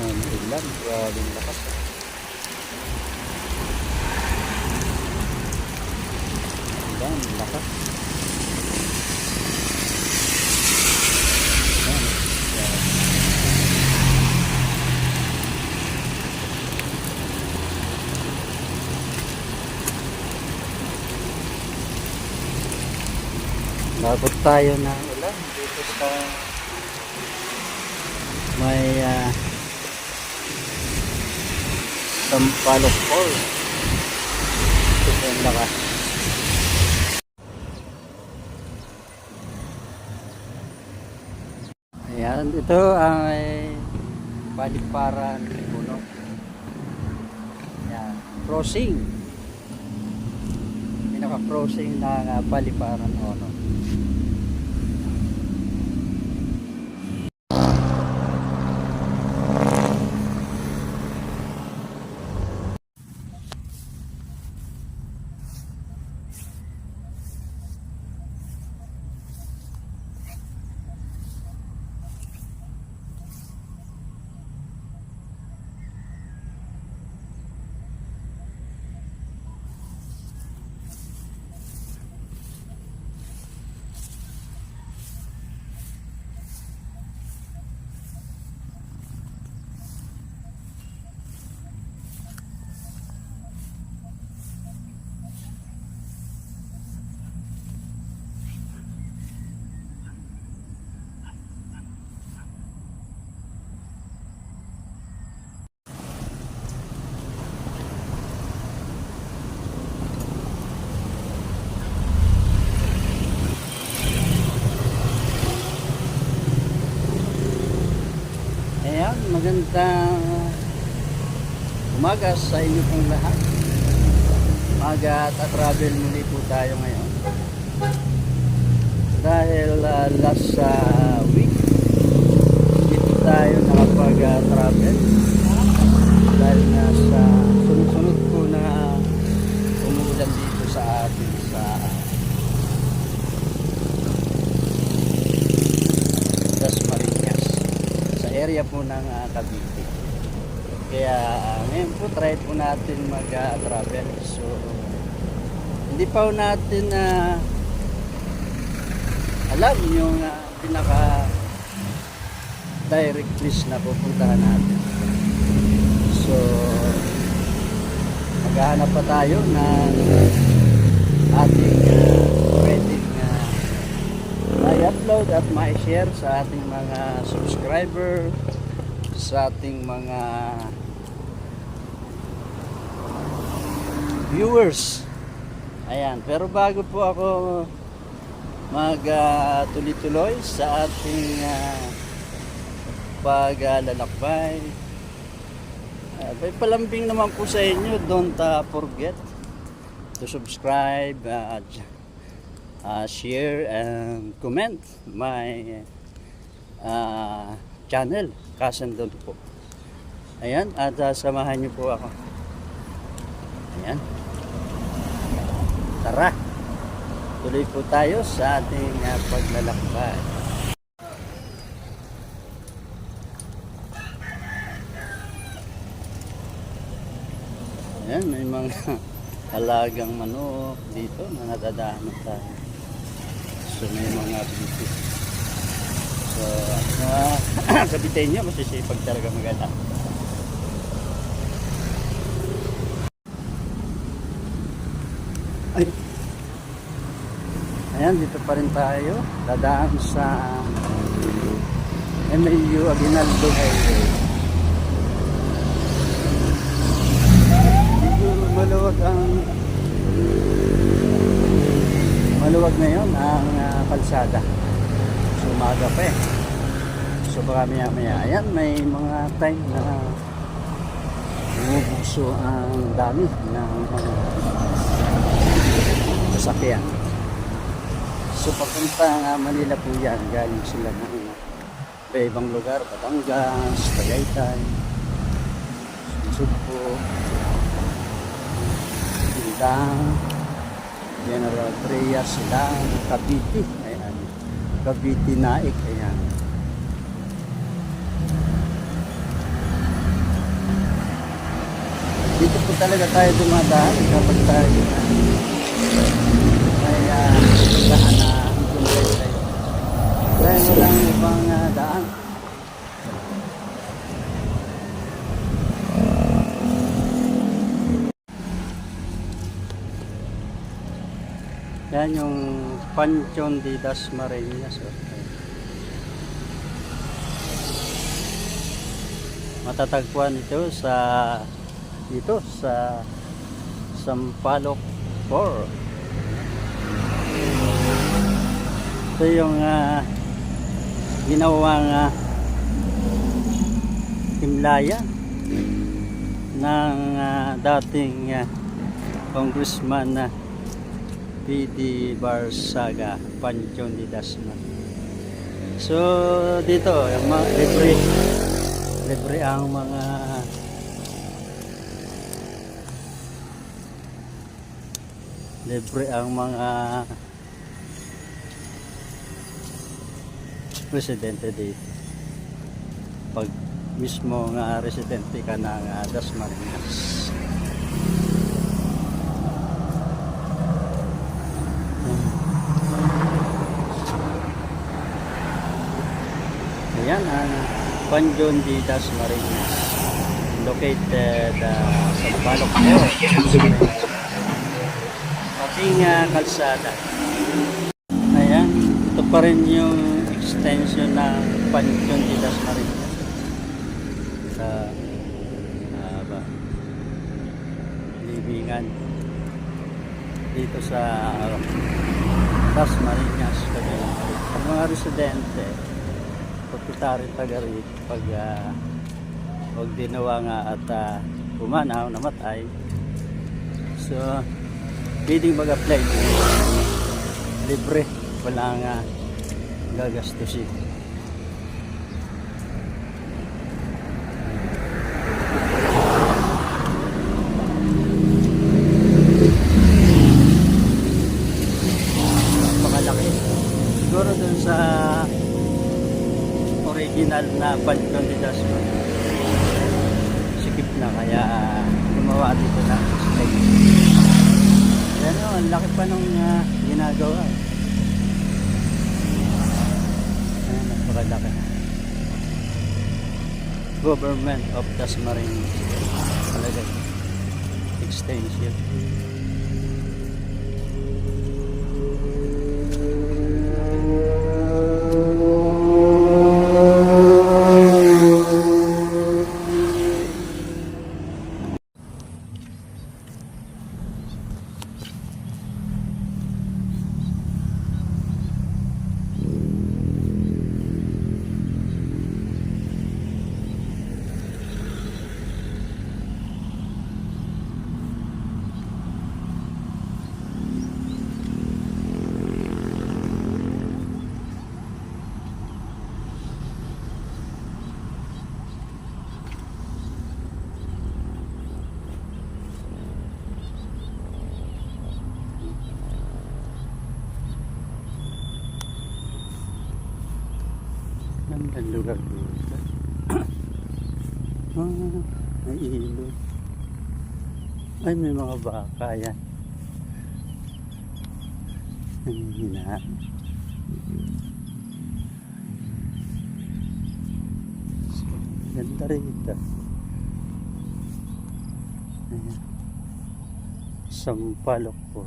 Ang ulan, grabe ang lakas. Ulan, lakas. Labot tayo ng ulan dito sa may uh, Sampaloc Falls. Ito ang lakas. Ayan, ito ay Baliparan Puno. Ayan, crossing. Pinaka-crossing ng uh, Baliparan Ono. Ayan, magandang umaga sa inyo pong lahat. Umaga at travel muli po tayo ngayon. Dahil uh, last uh, week, dito tayo nakapag-travel. Dahil nga sa sunod-sunod po na umuulan dito sa atin sa Las Marinas sa area po ng uh, Cavite. Kaya uh, ngayon po try po natin mag-travel. So hindi pa natin na alam yung uh, pinaka direct place na pupuntahan natin. So maghahanap pa tayo ng ating uh, pwedeng uh, i-upload at ma-share sa ating mga subscriber, sa ating mga viewers. Ayan, pero bago po ako mag ah, sa ating uh, paglalakbay, uh, may palambing naman po sa inyo, don't ah, forget to subscribe uh, uh, share and comment my uh, channel Kasandon po. Ayan at uh, samahan niyo po ako. Ayan tara tuloy po tayo sa ating uh, paglalakbay ayan may mga alagang manok dito na nadadaanan tayo So may mga beauty. So, uh, kabitin nyo, masisipag talaga maganda. Ay. Ayan, dito pa rin tayo. Dadaan sa MLU Aguinaldo Highway. Maluwag ang maluwag ngayon ang uh, kalsada. So umaga pa eh. So baka maya maya. Ayan, may mga time na bumubuso ang dami ng mga sasakyan. So papunta nga Manila po yan. Galing sila ng iba ibang lugar. Batangas, Tagaytay, Sugpo, Bintang, General Trias sila, Cavite, ayan. Cavite Naik, ayan. dito po talaga tayo dumadaan kapag tayo na may uh, daan na implementation. Dahil walang ibang ah, daan. Yan yung Panchon de das Marinas. oh. Matatagpuan ito sa dito sa Sampaloc 4. Ito yung ah, ginawang uh, himlaya ng ah, dating ah, congressman na PD Barsaga Panchon de Dasma. So dito yung mga libre libre ang mga libre ang mga residente dito. Pag mismo nga residente ka ng uh, Dasmariñas. Ayan ang Panjon de Das Marinas. Located uh, sa Balok ating uh, kalsada. Ayan ito pa rin yung extension ng Panjon de Das Marinas. Sa uh, ba, libingan. Dito sa uh, Das Marinas ang mga residente proprietary taga pag uh, huwag dinawa nga at uh, pumanaw, namatay. So pwedeng mag-apply. Libre. Wala nga gagastusin napakalaki siguro dun sa original na Panchon de Dasma. Sikip na kaya gumawa dito ng steak. Ayan o, ang laki pa nung ah, ginagawa. Ayan, napakalaki. Government of Dasmariñas. Talaga. Extension. Gandang lugar dito. ah, may ilog. Ay, may mga baka yan. Nanghihina. Ganda rito. Ayan. Sampalok po.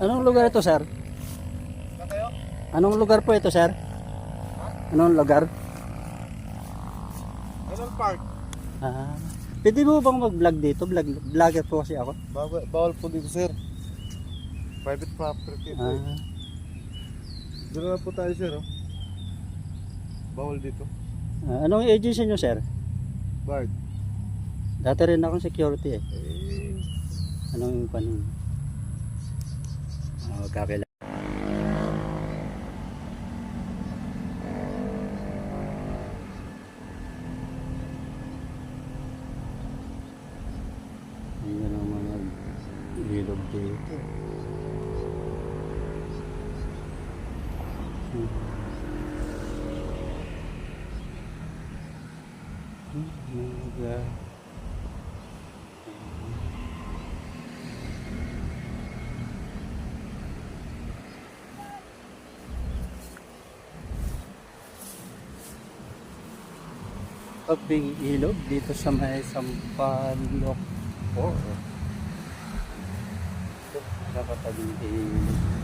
Anong lugar ito, sir? Anong lugar po ito, sir? Anong lugar? Anong park? Ah, pwede mo bang mag-vlog dito? Vlog, vlogger po kasi ako. Bawal, bawal po dito sir. Private property eh. Ah, Doon na po tayo sir. Oh. Bawal dito. ah, anong agency nyo, sir? Bard. Dati rin akong security eh. Eh, Anong panin? Oh, kakila. Ayan ang mga dito. Hmm, mga Pagping ilog dito sa may Sampalok po. Ito, nakatabing ilog.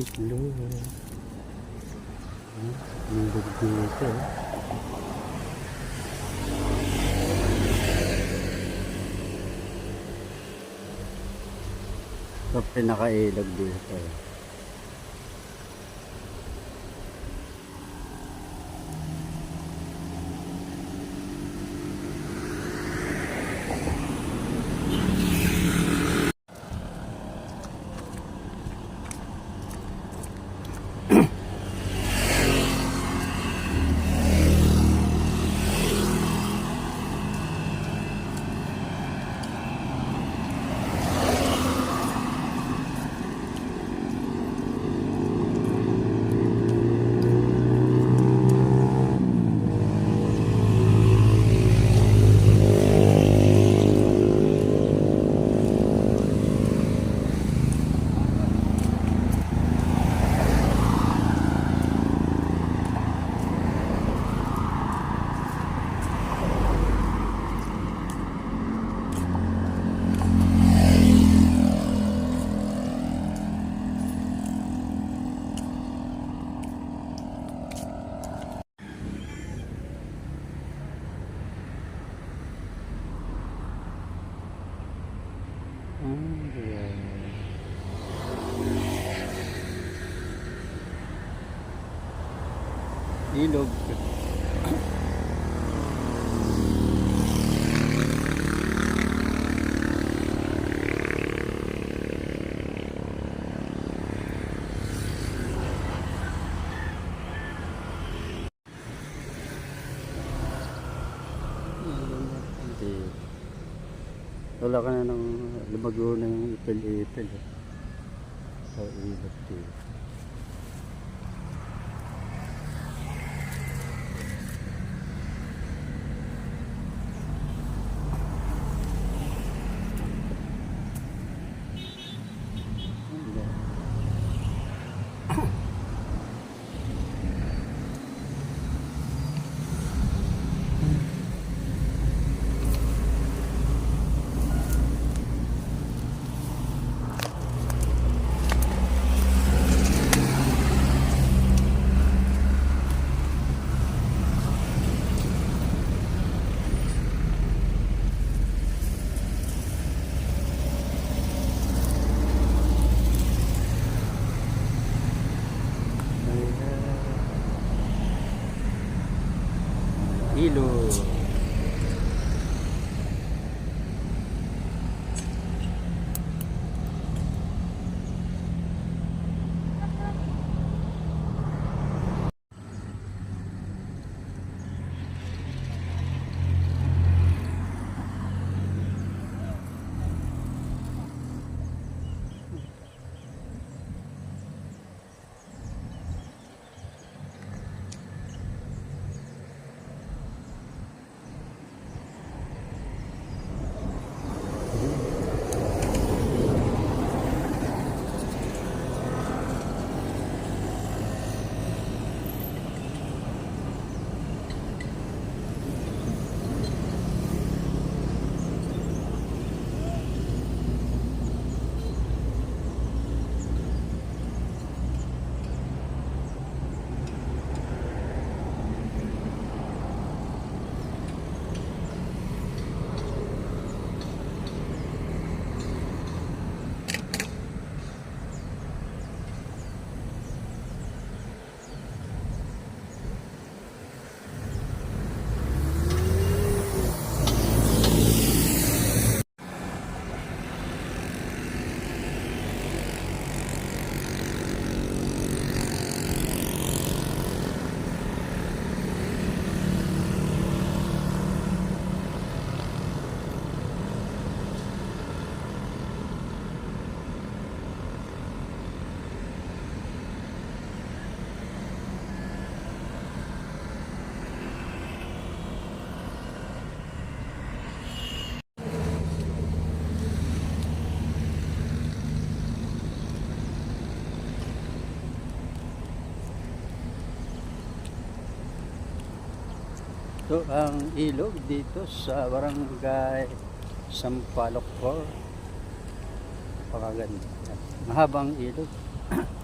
Itlog. Itlog dito. Ito pinakailog dito. Ilog. Wala ka na ng lumago yung ipil-ipil. Eh. Sa ilog dito. Ito ang ilog dito sa barangay Sampaloc 4. Pakaganda. Mahabang ilog.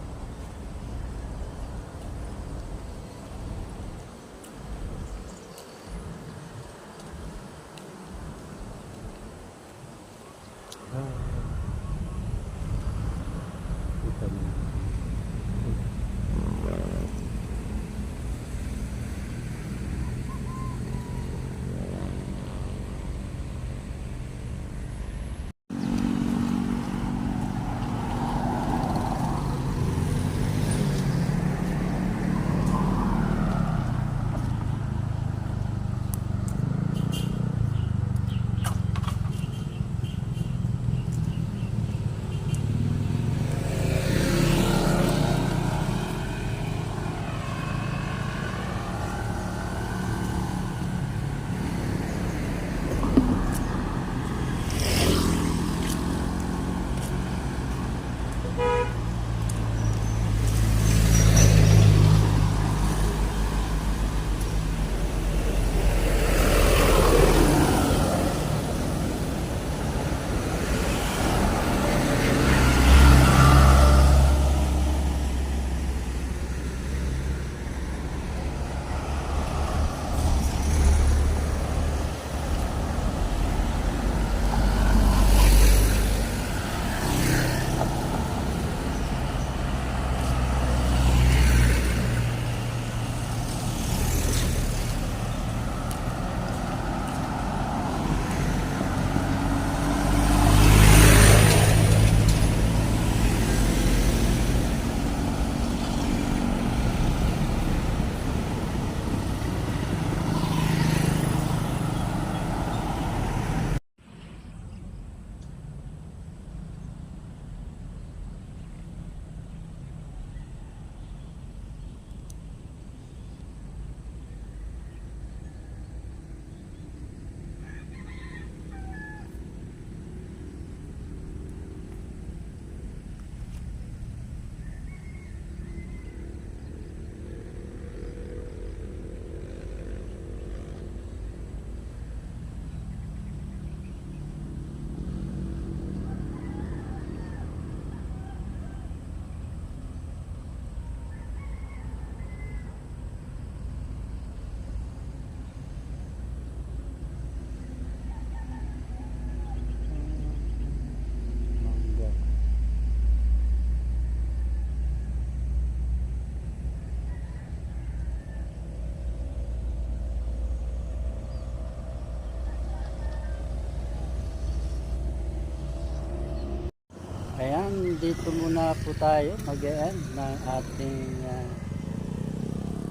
dito muna po tayo mag-end ng ating uh,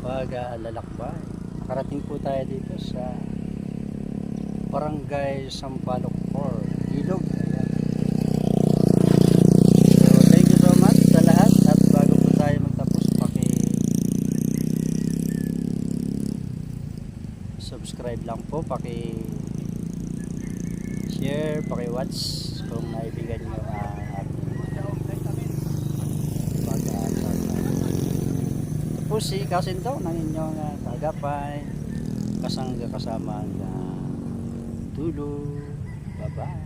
pag-aalalakbay. Nakarating po tayo dito sa Barangay Sampaloc 4, Ilog. Thank you so much sa lahat at bago po tayo magtapos, paki subscribe lang po, paki share, paki watch kung naibigan nyo ang ating pag-aaral. Ito po si Kasinto ng inyong uh, tagapay, kasangga kasama na tulo. Bye-bye.